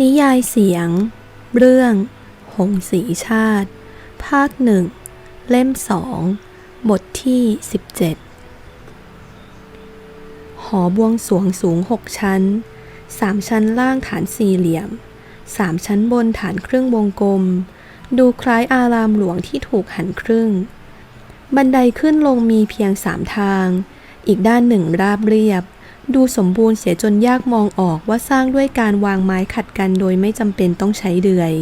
นิยายเสียง เรื่อง หงสีชาติ ภาคหนึ่ง เล่มสอง บทที่ 17 หอบวงสรวงสูงหกชั้น สามชั้นล่างฐานสี่เหลี่ยม สามชั้นบนฐานครึ่งวงกลม ดูคล้ายอารามหลวงที่ถูกหันครึ่ง บันไดขึ้นลงมีเพียงสามทาง อีกด้านหนึ่งราบเรียบ ดูสมบูรณ์เสียจนยากมองออกว่าสร้างด้วยการวางไม้ขัดกันโดยไม่จำเป็นต้องใช้เดือย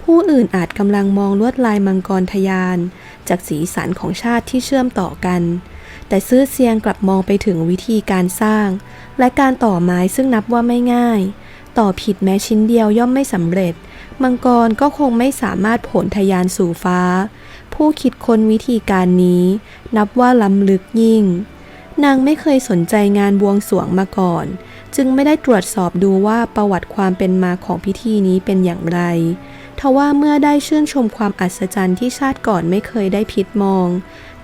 ผู้อื่นอาจกำลังมองลวดลายมังกรทยาน จากสีสันของชาติที่เชื่อมต่อกัน แต่ซื้อเซียงกลับมองไปถึงวิธีการสร้าง และการต่อไม้ซึ่งนับว่าไม่ง่าย ต่อผิดแม้ชิ้นเดียวย่อมไม่สำเร็จ มังกรก็คงไม่สามารถผลทะยานสู่ฟ้า ผู้คิดค้นวิธีการนี้ นับว่าล้ำลึกยิ่ง นางไม่เคยสนใจงานบวงสรวงมาก่อน จึงไม่ได้ตรวจสอบดูว่าประวัติความเป็นมาของพิธีนี้เป็นอย่างไรทว่าเมื่อได้ชื่นชมความอัศจรรย์ที่ชาติก่อนไม่เคยได้พิดมอง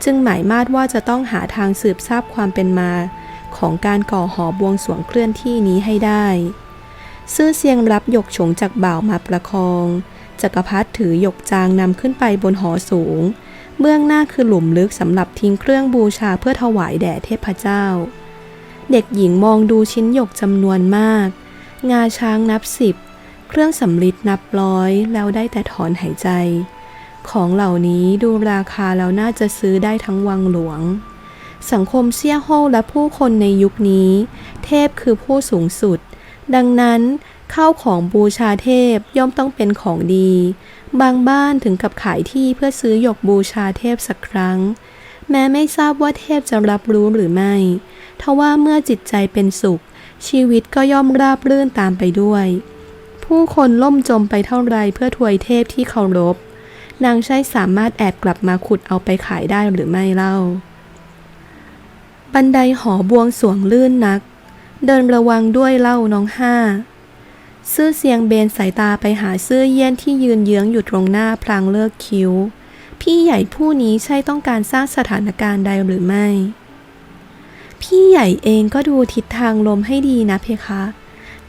จึงหมายมาดว่าจะต้องหาทางสืบทราบความเป็นมา ของการก่อหอบวงสรวงเคลื่อนที่นี้ให้ได้ ซื่อเซียงรับหยกฉงจากบ่าวมาประคองจักรพรรดิถือหยกจางนำขึ้นไปบนหอสูง เบื้องหน้าคือหลุมลึกสำหรับทิ้งเครื่องบูชาเพื่อถวายแด่เทพเจ้า เด็กหญิงมองดูชิ้นหยกจำนวนมาก งาช้างนับสิบ เครื่องสำลิดนับร้อย แล้วได้แต่ถอนหายใจ ของเหล่านี้ดูราคาแล้วน่าจะซื้อได้ทั้งวังหลวง สังคมเซี่ยโฮและผู้คนในยุคนี้ เทพคือผู้สูงสุด ดังนั้น ข้าวของบูชาเทพย่อมต้องเป็นของดี บางบ้านถึงกับขายที่เพื่อซื้อหยกบูชาเทพสักครั้ง แม้ไม่ทราบว่าเทพจะรับรู้หรือไม่ทว่าเมื่อจิตใจเป็นสุข ชีวิตก็ย่อมราบรื่นตามไปด้วย ผู้คนล่มจมไปเท่าไรเพื่อถวยเทพที่เคารพ นางใช้สามารถแอบกลับมาขุดเอาไปขายได้หรือไม่เล่า บันไดหอบวงสวงลื่นนัก เดินระวังด้วยเล่าน้องห้า ซื่อเสียงเบนสายตาไปหาซื่อเยี่ยนที่ยืนเยื้องอยู่ตรงหน้าพลางเลิกคิ้ว พี่ใหญ่ผู้นี้ใช่ต้องการสร้างสถานการณ์ใดหรือไม่ พี่ใหญ่เองก็ดูทิศทางลมให้ดีนะเพคะ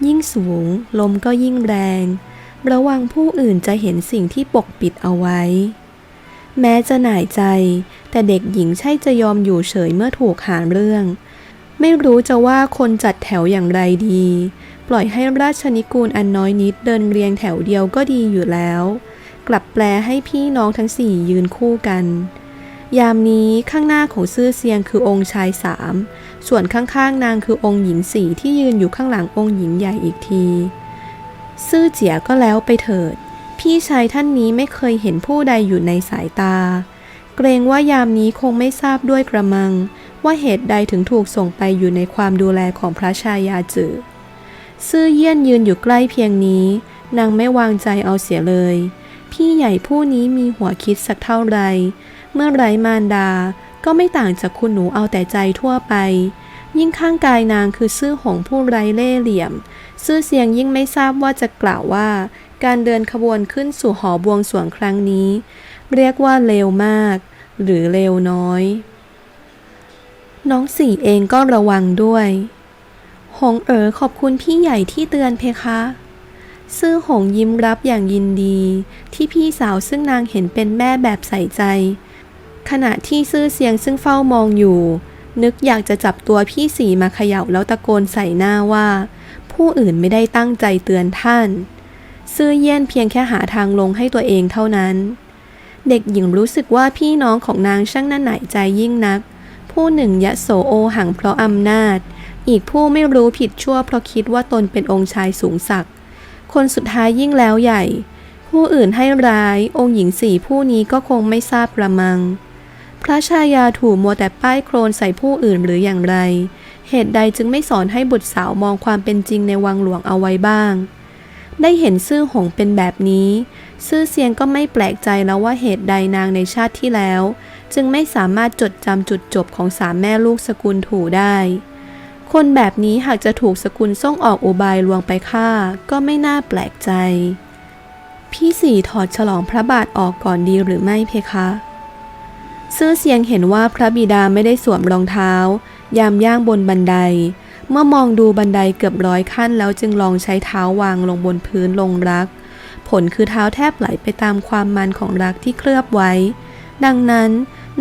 ยิ่งสูง ลมก็ยิ่งแรง ระวังผู้อื่นจะเห็นสิ่งที่ปกปิดเอาไว้ แม้จะหน่ายใจ แต่เด็กหญิงใช่จะยอมอยู่เฉยเมื่อถูกหาเรื่อง ไม่รู้จะว่าคนจัดแถวอย่างไรดี ปล่อยให้ราชนิกูลอันน้อยนิดเดินเรียงแถวเดียวก็ดีอยู่แล้ว กลับแปลให้พี่น้องทั้งสี่ยืนคู่กัน ยามนี้ข้างหน้าของซื่อเซียงคือองค์ชายสามส่วนข้างๆนางคือองค์หญิงสี่ที่ยืนอยู่ข้างหลังองค์หญิงใหญ่อีกทีซื่อเจียก็แล้วไปเถิด พี่ชายท่านนี้ไม่เคยเห็นผู้ใดอยู่ในสายตา เกรงว่ายามนี้คงไม่ทราบด้วยกระมัง ว่าเหตุใดถึงถูกส่งไปอยู่ในความดูแลของพระชายาจือ ซื่อเยี่ยนยืนอยู่ใกล้เพียงนี้ นางไม่วางใจเอาเสียเลย พี่ใหญ่ผู้นี้มีหัวคิดสักเท่าไร เมื่อไรมารดา ก็ไม่ต่างจากคุณหนูเอาแต่ใจทั่วไป ยิ่งข้างกายนางคือซื่อหงผู้ไร้เล่เหลี่ยม ซื่อเสียงยิ่งไม่ทราบว่าจะกล่าวว่า การเดินขบวนขึ้นสู่หอบวงสวงครั้งนี้ เรียกว่าเลวมาก หรือเลวน้อย น้องสี่เองก็ระวังด้วย งเอ๋อขอบคุณพี่ใหญ่ที่เตือนเพคะซื่อหงยิ้มรับอย่างยินดี ที่พี่สาวซึ่งนางเห็นเป็นแม่แบบใส่ใจ ขณะที่ซื่อเสียงซึ่งเฝ้ามองอยู่ นึกอยากจะจับตัวพี่สีมาเขย่าแล้วตะโกนใส่หน้าว่า ผู้อื่นไม่ได้ตั้งใจเตือนท่าน ซื่อเยี่ยนเพียงแค่หาทางลงให้ตัวเองเท่านั้น เด็กหญิงรู้สึกว่าพี่น้องของนางช่างน่าหน่ายใจยิ่งนัก ผู้หนึ่งยะโสโอหังเพราะอำนาจ อีกผู้ไม่รู้ผิดชั่วเพราะคิดว่าตนเป็นองค์ชายสูงศักดิ์คนสุดท้ายยิ่งแล้วใหญ่ ผู้อื่นให้ร้ายองค์หญิงสี่ผู้นี้ก็คงไม่ทราบประมัง พระชายาถูมัวแต่ป้ายโครนใส่ผู้อื่นหรืออย่างไร เหตุใดจึงไม่สอนให้บุตรสาวมองความเป็นจริงในวังหลวงเอาไว้บ้าง ได้เห็นซื่อหงเป็นแบบนี้ ซื่อเซียงก็ไม่แปลกใจแล้วว่าเหตุใดนางในชาติที่แล้ว จึงไม่สามารถจดจำจุดจบของสามแม่ลูกสกุลถูได้ คนแบบนี้หากจะถูกสกุลส่งออกอุบายลวงไปฆ่า ก็ไม่น่าแปลกใจ พี่สี่ถอดฉลองพระบาทออกก่อนดีหรือไม่เพคะซื่อเสียงเห็นว่าพระบิดาไม่ได้สวมรองเท้า ยามย่างบนบันได เมื่อมองดูบันไดเกือบร้อยขั้นแล้วจึงลองใช้เท้าวางลงบนพื้นลงรัก ผลคือเท้าแทบไหลไปตามความมันของรักที่เคลือบไว้ ดังนั้น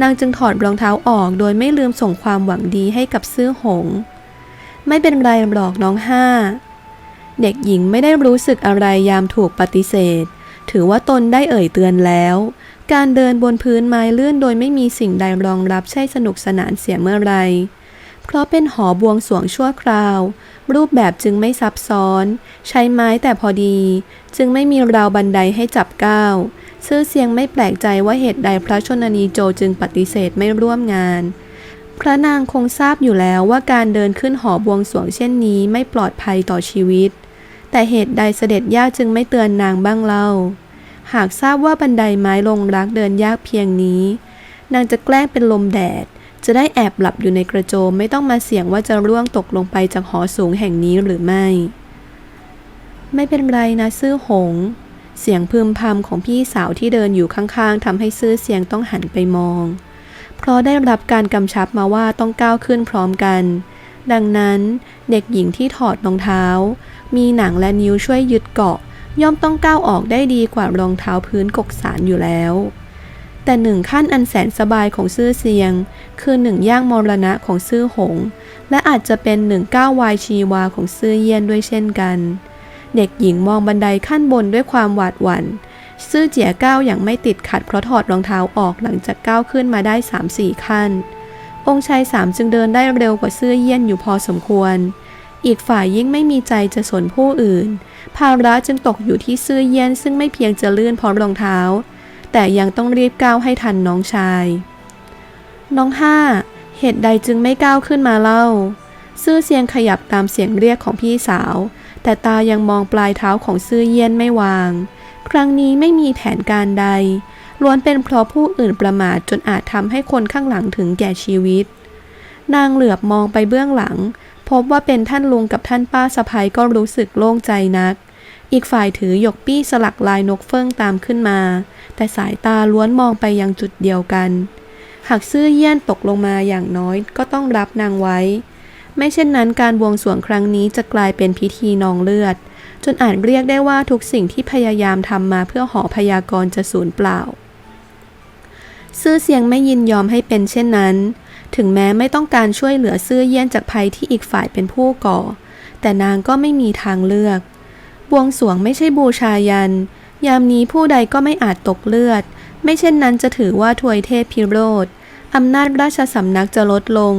นางจึงถอดรองเท้าออกโดยไม่ลืมส่งความหวังดีให้กับซื่อหง ไม่เป็นไรหรอกน้องห้า เด็กหญิงไม่ได้รู้สึกอะไรยามถูกปฏิเสธ ถือว่าตนได้เอ่ยเตือนแล้ว การเดินบนพื้นไม้เลื่อนโดยไม่มีสิ่งใดรองรับใช่สนุกสนานเสียเมื่อไรเพราะเป็นหอบวงสวงชั่วคราว รูปแบบจึงไม่ซับซ้อน ใช้ไม้แต่พอดี จึงไม่มีราวบันไดให้จับก้าวซื่อเสียงไม่แปลกใจว่าเหตุใดพระชนนีโจจึงปฏิเสธไม่ร่วมงาน พระนางคงทราบอยู่แล้วว่าการเดินขึ้นหอบวงสวงเช่นนี้ไม่ปลอดภัยต่อชีวิต แต่เหตุใดเสด็จย่าจึงไม่เตือนนางบ้างเล่า หากทราบว่าบันไดไม้ลงรักเดินยากเพียงนี้ นางจะแกล้งเป็นลมแดด จะได้แอบหลับอยู่ในกระโจมไม่ต้องมาเสี่ยงว่าจะร่วงตกลงไปจากหอสูงแห่งนี้หรือไม่ ไม่เป็นไรนะซื่อหง เสียงพึมพำของพี่สาวที่เดินอยู่ข้างๆทำให้ซื่อเสียงต้องหันไปมอง เพราะได้รับการกำชับมาว่าต้องก้าวขึ้นพร้อมกัน ดังนั้นเด็กหญิงที่ถอดรองเท้า มีหนังและนิ้วช่วยยึดเกาะ ย่อมต้องก้าวออกได้ดีกว่ารองเท้าพื้นกกสารอยู่แล้ว แต่หนึ่งขั้นอันแสนสบายของซื่อเสียง คือหนึ่งย่างมรณะของซื่อหง และอาจจะเป็นหนึ่งก้าววายชีวาของซื่อเยี่ยนด้วยเช่นกัน เด็กหญิงมองบันไดขั้นบนด้วยความหวาดหวัน่น ซื่อเจียก้าวอย่างไม่ติดขัดเพราะถอดรองเท้าออกหลังจากก้าวขึ้นมาได้สามสี่ขั้น องค์ชายสามจึงเดินได้เร็วกว่าซื่อเยี่ยนอยู่พอสมควร อีกฝ่ายยิ่งไม่มีใจจะสนผู้อื่น ภาระจึงตกอยู่ที่ซื่อเยี่ยนซึ่งไม่เพียงจะลื่นพราะรองเท้า แต่ยังต้องรีบก้าวให้ทันน้องชาย น้องห้าเหตุใดจึงไม่ก้าวขึ้นมาเล่า ซื่อเสียงขยับตามเสียงเรียกของพี่สาว แต่ตายังมองปลายเท้าของซื่อเยี่ยนไม่วาง ครั้งนี้ไม่มีแผนการใด ล้วนเป็นเพราะผู้อื่นประมาทจนอาจทำให้คนข้างหลังถึงแก่ชีวิต นางเหลือบมองไปเบื้องหลัง พบว่าเป็นท่านลุงกับท่านป้าสะพายก็รู้สึกโล่งใจนัก อีกฝ่ายถือหยกปี้สลักลายนกเฟิ่งตามขึ้นมา แต่สายตาล้วนมองไปยังจุดเดียวกัน หากซื่อเยี่ยนตกลงมาอย่างน้อยก็ต้องรับนางไว้ ไม่เช่นนั้นการบวงสรวงครั้งนี้จะกลายเป็นพิธีนองเลือด จนอาจเรียกได้ว่าทุกสิ่งที่พยายามทำมาเพื่อหอพยากรณ์จะสูญเปล่า ซื่อเสียงไม่ยินยอมให้เป็นเช่นนั้น ถึงแม้ไม่ต้องการช่วยเหลือซื่อเยี่ยนจากภัยที่อีกฝ่ายเป็นผู้ก่อ แต่นางก็ไม่มีทางเลือก บวงสรวงไม่ใช่บูชายัน ยามนี้ผู้ใดก็ไม่อาจตกเลือด ไม่เช่นนั้นจะถือว่าทวยเทพพิโรธอำนาจราชสำนักจะลดลง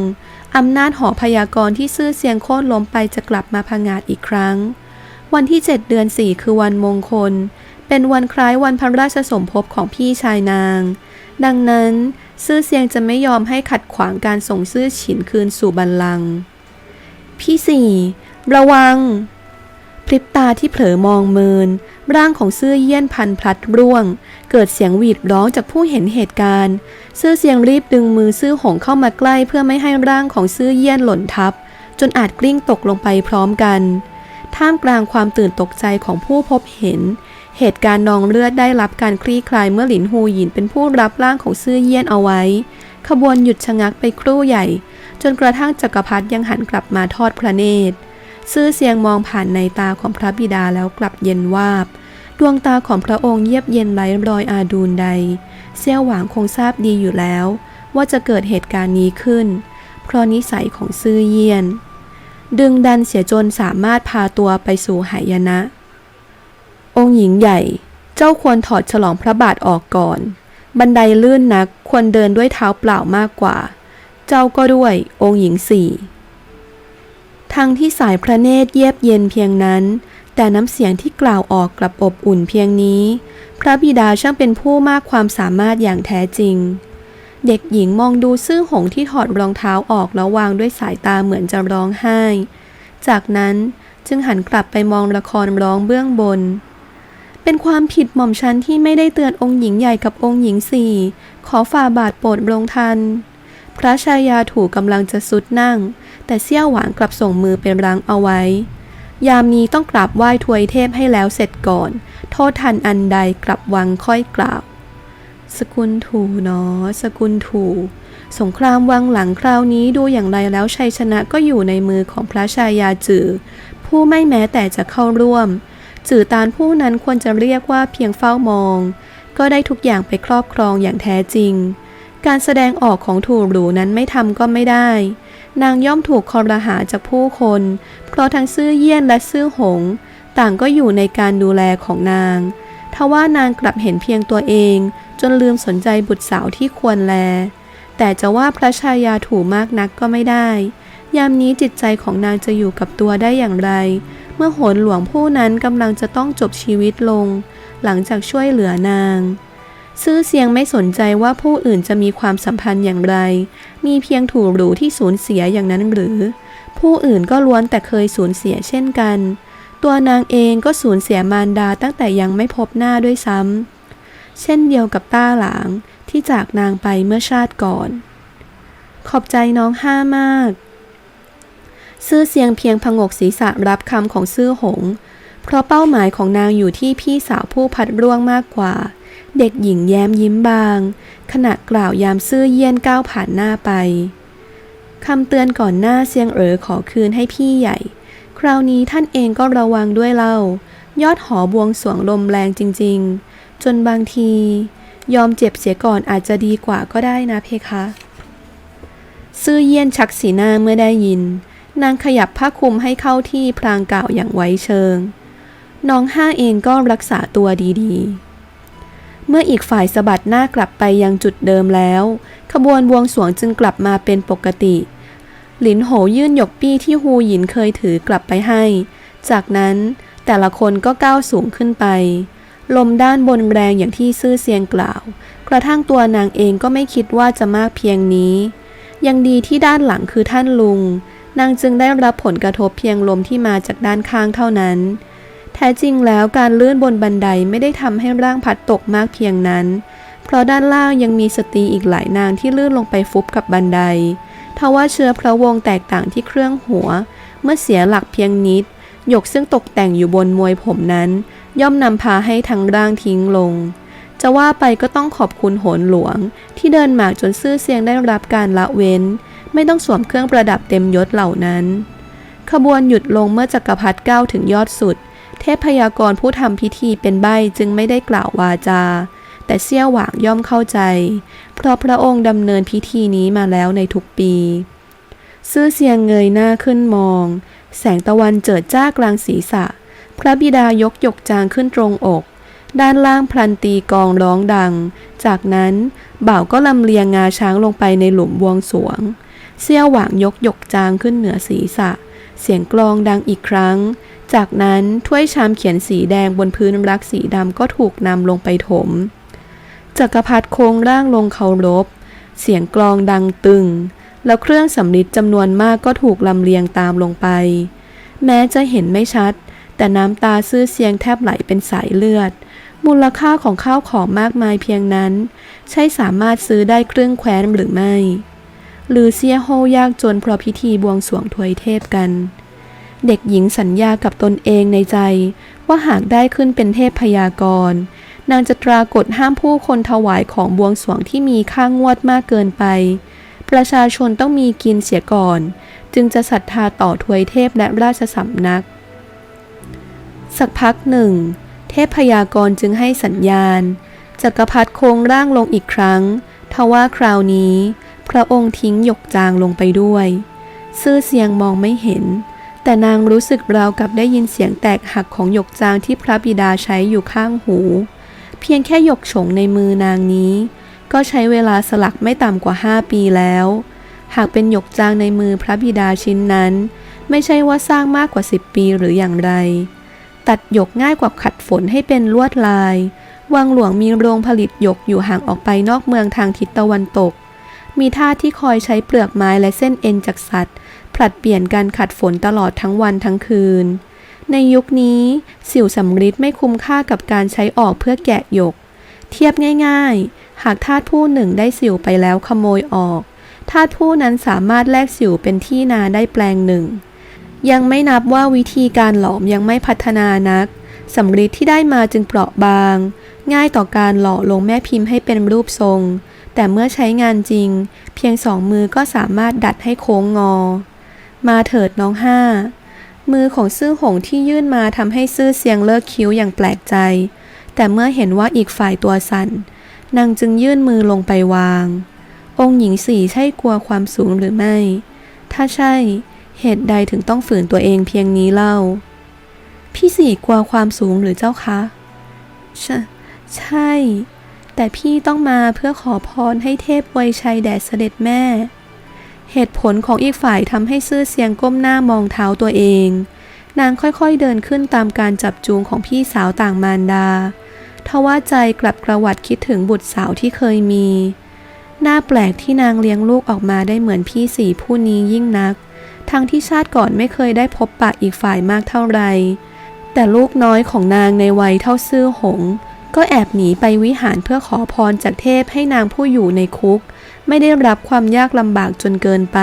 อำนาจหอพยากรณ์ที่ซื่อเสียงโค่นล้มไปจะกลับมาพังงาดอีกครั้ง วันที่ 7 เดือน 4 คือวันมงคล เป็นวันคล้ายวันพระราชสมภพของพี่ชายนาง ดังนั้น ซื่อเสียงจะไม่ยอมให้ขัดขวางการส่งซื่อฉินคืนสู่บัลลังก์พี่สี่ระวัง พริบตาที่เผลอมองเมิน ร่างของซื่อเยี่ยนพันพลัดร่วง เกิดเสียงหวีดร้องจากผู้เห็นเหตุการณ์ซื่อเสียงรีบดึงมือซื่อหงเข้ามาใกล้เพื่อไม่ให้ร่างของซื่อเยี่ยนหล่นทับ จนอาจกลิ้งตกลงไปพร้อมกัน ท่ามกลางความตื่นตกใจของผู้พบเห็น เหตุการณ์นองเลือดได้รับการคลี่คลายเมื่อหลินฮูหยินเป็นผู้รับร่างของซื่อเยี่ยนเอาไว้ ขบวนหยุดชะงักไปครู่ใหญ่ จนกระทั่งจักรพรรดิยังหันกลับมาทอดพระเนตร ซื่อเสียงมองผ่านในตาของพระบิดาแล้วกลับเย็นวาบ ดวงตาของพระองค์เยียบเย็นไร้รอยอาดูนใด เซี่ยวหวางคงทราบดีอยู่แล้ว ว่าจะเกิดเหตุการณ์นี้ขึ้น เพราะนิสัยของซื่อเยียน ดึงดันเสียจนสามารถพาตัวไปสู่หายนะ องค์หญิงใหญ่เจ้าควรถอดฉลองพระบาทออกก่อน บันไดลื่นนักควรเดินด้วยเท้าเปล่ามากกว่า เจ้าก็ด้วยองค์หญิงสี่ทั้งที่สายพระเนตรเยียบเย็นเพียงนั้น แต่น้ำเสียงที่กล่าวออกกลับอบอุ่นเพียงนี้ พระบิดาช่างเป็นผู้มากความสามารถอย่างแท้จริง เด็กหญิงมองดูซื่อหงที่ถอดรองเท้าออกแล้ววางด้วยสายตาเหมือนจะร้องไห้ จากนั้นจึงหันกลับไปมองละครร้องเบื้องบน เป็นความผิดหม่อมฉันที่ไม่ได้เตือนองค์หญิงใหญ่กับองค์หญิงสี่ ขอฝ่าบาทโปรดลงทัน พระชายาถูกกำลังจะสุดนั่ง แต่เซี่ยวหวางกลับส่งมือเป็นรังเอาไว้ ยามนี้ต้องกราบไหว้ทวยเทพให้แล้วเสร็จก่อน โทษทันอันใดกลับวังค่อยกล่าว สกุลถูเนาะสกุลถูสงครามวังหลังคราวนี้ดูอย่างไรแล้วชัยชนะก็อยู่ในมือของพระชายาจือ ผู้ไม่แม้แต่จะเข้าร่วม จือตานผู้นั้นควรจะเรียกว่าเพียงเฝ้ามอง ก็ได้ทุกอย่างไปครอบครองอย่างแท้จริง การแสดงออกของถูหรูนั้นไม่ทำก็ไม่ได้ นางย่อมถูกคอรหาจากผู้คน เพราะทั้งซื่อเยี่ยนและซื่อหง ต่างก็อยู่ในการดูแลของนาง ทว่านางกลับเห็นเพียงตัวเอง จนลืมสนใจบุตรสาวที่ควรแล แต่จะว่าพระชายาถูมากนักก็ไม่ได้ ยามนี้จิตใจของนางจะอยู่กับตัวได้อย่างไร เมื่อโหนหลวงผู้นั้นกำลังจะต้องจบชีวิตลง หลังจากช่วยเหลือนางซื่อเสียงไม่สนใจว่าผู้อื่นจะมีความสัมพันธ์อย่างไร มีเพียงถูหรูที่สูญเสียอย่างนั้นหรือ ผู้อื่นก็ล้วนแต่เคยสูญเสียเช่นกัน ตัวนางเองก็สูญเสียมารดาตั้งแต่ยังไม่พบหน้าด้วยซ้ำ เช่นเดียวกับต้าหลางที่จากนางไปเมื่อชาติก่อน ขอบใจน้องห้ามาก ซื่อเสียงเพียงพงกศีรษะรับคำของซื่อหง เพราะเป้าหมายของนางอยู่ที่พี่สาวผู้พัดร่วงมากกว่า เด็กหญิงแย้มยิ้มบาง ขณะกล่าวยามซื่อเยี่ยนก้าวผ่านหน้าไปคำเตือนก่อนหน้าเซียงเอ๋อขอคืนให้พี่ใหญ่ ราวนี้ท่านเองก็ระวังด้วยเล่ายอดหอบวงสวงลมแรงจริง ๆ จนบางที ยอมเจ็บเสียก่อนอาจจะดีกว่าก็ได้นะเพคะ ซื่อเยี่ยนชักสีหน้าเมื่อได้ยิน นางขยับผ้าคลุมให้เข้าที่พลางกล่าวอย่างไว้เชิง น้องห้าเองก็รักษาตัวดีๆ เมื่ออีกฝ่ายสะบัดหน้ากลับไปยังจุดเดิมแล้ว ขบวนบวงสวงจึงกลับมาเป็นปกติ หลินโหยื่นหยกปี้ที่ฮูหยินเคยถือกลับไปให้ จากนั้นแต่ละคนก็ก้าวสูงขึ้นไป ลมด้านบนแรงอย่างที่ซื่อเซียงกล่าว กระทั่งตัวนางเองก็ไม่คิดว่าจะมากเพียงนี้ ยังดีที่ด้านหลังคือท่านลุง นางจึงได้รับผลกระทบเพียงลมที่มาจากด้านข้างเท่านั้น แท้จริงแล้วการเลื่อนบนบันไดไม่ได้ทำให้ร่างพัดตกมากเพียงนั้น เพราะด้านล่างยังมีสตรีอีกหลายนางที่ลื่นลงไปฟุบกับบันได ทว่าเชื้อพระวงศ์แตกต่างที่เครื่องหัว เมื่อเสียหลักเพียงนิด หยกซึ่งตกแต่งอยู่บนมวยผมนั้น ย่อมนำพาให้ทั้งร่างทิ้งลง จะว่าไปก็ต้องขอบคุณโหนหลวง ที่เดินหมากจนซื่อเสียงได้รับการละเว้น ไม่ต้องสวมเครื่องประดับเต็มยศเหล่านั้น ขบวนหยุดลงเมื่อจักรพรรดิก้าวถึงยอดสุด เทพพยากรผู้ทำพิธีเป็นใบจึงไม่ได้กล่าววาจา แต่เสี่ยวหวางย่อมเข้าใจ เพราะพระองค์ดำเนินพิธีนี้มาแล้วในทุกปี ซื่อเสียงเงยหน้าขึ้นมอง แสงตะวันเจิดจ้ากลางศีรษะ พระบิดายกหยกจางขึ้นตรงอก ด้านล่างพลันตีกองร้องดัง จากนั้นบ่าวก็ลำเลียงงาช้างลงไปในหลุมบวงสวงเสี่ยวหวางยกหยกจางขึ้นเหนือศีรษะ เสียงกลองดังอีกครั้งจากนั้นถ้วยชามเขียนสีแดงบนพื้นรักสีดำก็ถูกนำลงไปถม จักรพรรดิโค้งร่างลงเคารพ เสียงกลองดังตึง แล้วเครื่องสำริดจำนวนมากก็ถูกลำเลียงตามลงไป แม้จะเห็นไม่ชัด แต่น้ำตาซื่อเสียงแทบไหลเป็นสายเลือด มูลค่าของข้าวของมากมายเพียงนั้น ใช่สามารถซื้อได้เครื่องแคว้นหรือไม่หรือเสียโฮยากจนเพราะพิธีบวงสรวงถวยเทพกัน เด็กหญิงสัญญากับตนเองในใจว่าหากได้ขึ้นเป็นเทพพยากรณ์ นางจะตรากฎห้ามผู้คนถวายของบวงสรวงที่มีค่างวดมากเกินไป ประชาชนต้องมีกินเสียก่อน จึงจะศรัทธาต่อถวยเทพและราชสำนัก สักพักหนึ่ง เทพพยากรจึงให้สัญญาณ จักรพรรดิโครงร่างลงอีกครั้งทว่าคราวนี้ พระองค์ทิ้งหยกจางลงไปด้วย ซื่อเสียงมองไม่เห็นแต่นางรู้สึกราวกับได้ยินเสียงแตกหักของหยกจางที่พระบิดาใช้อยู่ข้างหู เพียงแค่หยกฉงในมือนางนี้ ก็ใช้เวลาสลักไม่ต่ำกว่า 5 ปีแล้ว หากเป็นหยกจางในมือพระบิดาชิ้นนั้น ไม่ใช่ว่าสร้างมากกว่า 10 ปีหรืออย่างไร ตัดหยกง่ายกว่าขัดฝนให้เป็นลวดลาย วังหลวงมีโรงผลิตหยกอยู่ห่างออกไปนอกเมืองทางทิศตะวันตก มีท่าที่คอยใช้เปลือกไม้และเส้นเอ็นจากสัตว์ผลัดเปลี่ยนการขัดฝนตลอดทั้งวันทั้งคืน ในยุคนี้ สิวสำริดไม่คุ้มค่ากับการใช้ออกเพื่อแกะหยก เทียบง่ายๆ หากทาสผู้หนึ่งได้สิวไปแล้วขโมยออก ทาสผู้นั้นสามารถแลกสิวเป็นที่นาได้แปลงหนึ่ง ยังไม่นับว่าวิธีการหลอมยังไม่พัฒนานักสำริดที่ได้มาจึงเปราะบาง ง่ายต่อการหล่อลงแม่พิมพ์ให้เป็นรูปทรง แต่เมื่อใช้งานจริง เพียงสองมือก็สามารถดัดให้โค้งงอ มาเถิดน้องห้า มือของซื่อหงที่ยื่นมาทำให้ซื่อเสียงเลิกคิ้วอย่างแปลกใจ แต่เมื่อเห็นว่าอีกฝ่ายตัวสั่น นางจึงยื่นมือลงไปวาง องค์หญิงสี่ใช่กลัวความสูงหรือไม่ ถ้าใช่ เหตุใดถึงต้องฝืนตัวเองเพียงนี้เล่า พี่สี่กลัวความสูงหรือเจ้าคะใชใช่ แต่พี่ต้องมาเพื่อขอพรให้เทพไวยชัยแด่เสด็จแม่ เหตุผลของอีกฝ่ายทำให้ซื่อเสียงก้มหน้ามองเท้าตัวเอง นางค่อยๆเดินขึ้นตามการจับจูงของพี่สาวต่างมารดาทว่าใจกลับกระวัดคิดถึงบุตรสาวที่เคยมี หน่าแปลกที่นางเลี้ยงลูกออกมาได้เหมือนพี่สี่ผู้นี้ยิ่งนัก ทั้งที่ชาติก่อนไม่เคยได้พบปะอีกฝ่ายมากเท่าไร แต่ลูกน้อยของนางในวัยเท่าซื่อหง ก็แอบหนีไปวิหารเพื่อขอพรจากเทพให้นางผู้อยู่ในคุก ไม่ได้รับความยากลำบากจนเกินไป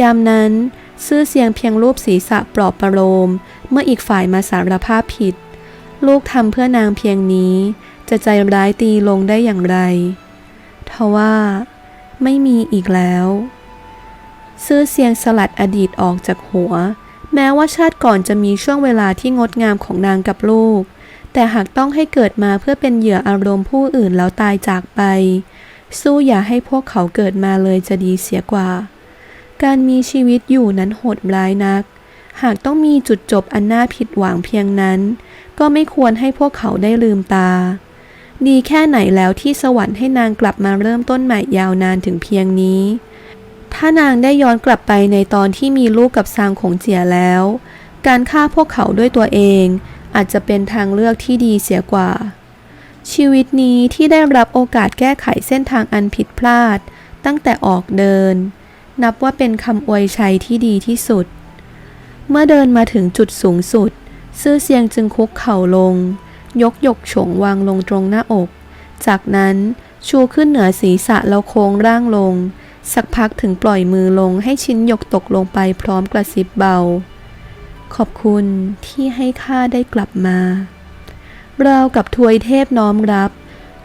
ยามนั้นซื่อเสียงเพียงรูปศีรษะปลอบประโลม เมื่ออีกฝ่ายมาสารภาพผิด ลูกทำเพื่อนางเพียงนี้ จะใจร้ายตีลงได้อย่างไรทว่า ไม่มีอีกแล้ว ซื่อเสียงสลัดอดีตออกจากหัว แม้ว่าชาติก่อนจะมีช่วงเวลาที่งดงามของนางกับลูก แต่หากต้องให้เกิดมาเพื่อเป็นเหยื่ออารมณ์ผู้อื่นแล้วตายจากไป สู้อย่าให้พวกเขาเกิดมาเลยจะดีเสียกว่า การมีชีวิตอยู่นั้นโหดร้ายนัก หากต้องมีจุดจบอันน่าผิดหวังเพียงนั้น ก็ไม่ควรให้พวกเขาได้ลืมตา ดีแค่ไหนแล้วที่สวรรค์ให้นางกลับมาเริ่มต้นใหม่ยาวนานถึงเพียงนี้ ถ้านางได้ย้อนกลับไปในตอนที่มีลูกกับซางของเจียแล้ว การฆ่าพวกเขาด้วยตัวเอง อาจจะเป็นทางเลือกที่ดีเสียกว่า ชีวิตนี้ที่ได้รับโอกาสแก้ไขเส้นทางอันผิดพลาด ตั้งแต่ออกเดิน นับว่าเป็นคำอวยชัยที่ดีที่สุด เมื่อเดินมาถึงจุดสูงสุด ซื่อเซียงจึงคุกเข่าลง ยกหยกโฉงวางลงตรงหน้าอก จากนั้นชูขึ้นเหนือศีรษะแล้วโค้งร่างลง สักพักถึงปล่อยมือลงให้ชิ้นหยกตกลงไปพร้อมกระซิบเบา ขอบคุณที่ให้ข้าได้กลับมา ราวกับทวยเทพน้อมรับ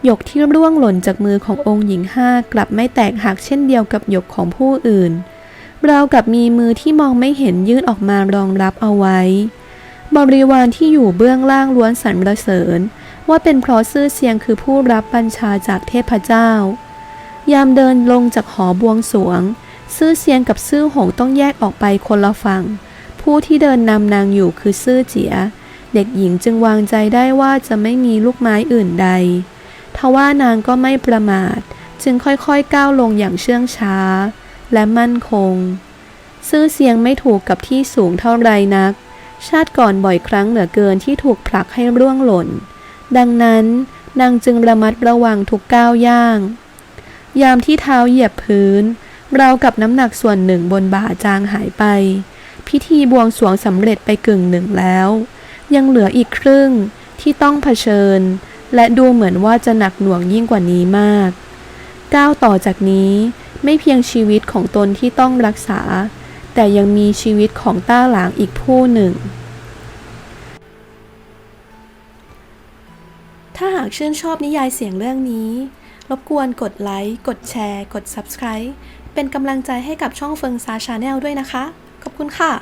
หยกที่ร่วงหล่นจากมือขององค์หญิงห้ากลับไม่แตกหักเช่นเดียวกับหยกของผู้อื่น ราวกับมีมือที่มองไม่เห็นยื่นออกมารองรับเอาไว้ บริวารที่อยู่เบื้องล่างล้วนสรรเสริญ ว่าเป็นเพราะซื่อเสียงคือผู้รับบัญชาจากเทพเจ้า ยามเดินลงจากหอบวงสรวง ซื่อเสียงกับซื่อหงต้องแยกออกไปคนละฝั่ง ผู้ที่เดินนำนางอยู่คือซื่อเจีย เด็กหญิงจึงวางใจได้ว่าจะไม่มีลูกไม้อื่นใด ทว่านางก็ไม่ประมาท จึงค่อยๆก้าวลงอย่างเชื่องช้า และมั่นคง ซื่อเสียงไม่ถูกกับที่สูงเท่าไรนัก ชาติก่อนบ่อยครั้งเหลือเกินที่ถูกผลักให้ร่วงหล่น ดังนั้นนางจึงระมัดระวังทุกก้าวย่าง ยามที่เท้าเหยียบพื้น เรากับน้ำหนักส่วนหนึ่งบนบ่าจางหายไป พิธีบวงสรวงสำเร็จไปกึ่งหนึ่งแล้ว ยังเหลืออีกครึ่งที่ต้องเผชิญ และดูเหมือนว่าจะหนักหน่วงยิ่งกว่านี้มาก ก้าวต่อจากนี้ไม่เพียงชีวิตของตนที่ต้องรักษา แต่ยังมีชีวิตของต้าหลางอีกผู้หนึ่ง ถ้าหากชื่นชอบนิยายเสียงเรื่องนี้ รบกวนกดไลค์ กดแชร์ กด Subscribe เป็นกำลังใจให้กับช่องเฟิงซาชาแนลด้วยนะคะ ขอบคุณค่ะ